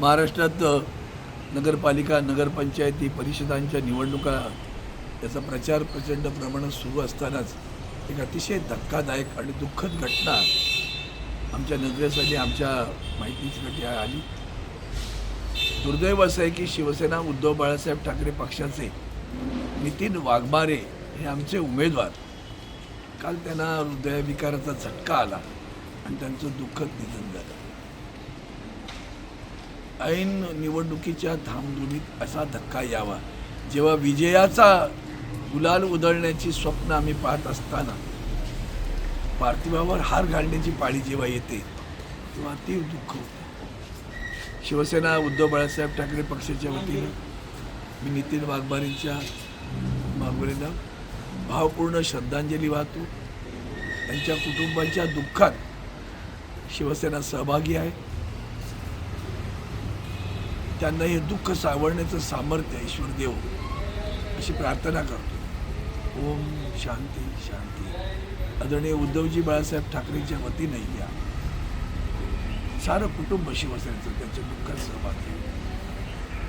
महाराष्ट्रात नगरपालिका नगरपंचायती परिषदांच्या निवडणुका याचा प्रचार प्रचंड प्रमाणात सुरू असतानाच एक अतिशय धक्कादायक आणि दुःखद घटना आमच्या नजरेसाठी आमच्या माहितीसाठी आली. दुर्दैव असं आहे की शिवसेना उद्धव बाळासाहेब ठाकरे पक्षाचे नितीन वाघमारे हे आमचे उमेदवार. काल त्यांना हृदयविकाराचा झटका आला आणि त्यांचं दुःखद निधन झालं. ऐन निवडणुकीच्या धामधुमीत असा धक्का यावा. जेव्हा विजयाचा गुलाल उधळण्याची स्वप्न आम्ही पाहत असताना पार्थिवावर हार घालण्याची पाळी जेव्हा येते तेव्हा अति दुःख होतं. शिवसेना उद्धव बाळासाहेब ठाकरे पक्षाच्या वतीनं मी नितीन वाघमारेंच्या मागवलेला भावपूर्ण श्रद्धांजली वाहतो. त्यांच्या कुटुंबाच्या दुःखात शिवसेना सहभागी आहे. त्यांना हे दुःख सावरण्याचं सामर्थ्य ईश्वर देव. अशी प्रार्थना करतो. ओम शांती शांती. आदरणीय उद्धवजी बाळासाहेब ठाकरेंच्या वतीने या सारं कुटुंब शिवसेनेचं त्यांच्या दुःखात सहभागी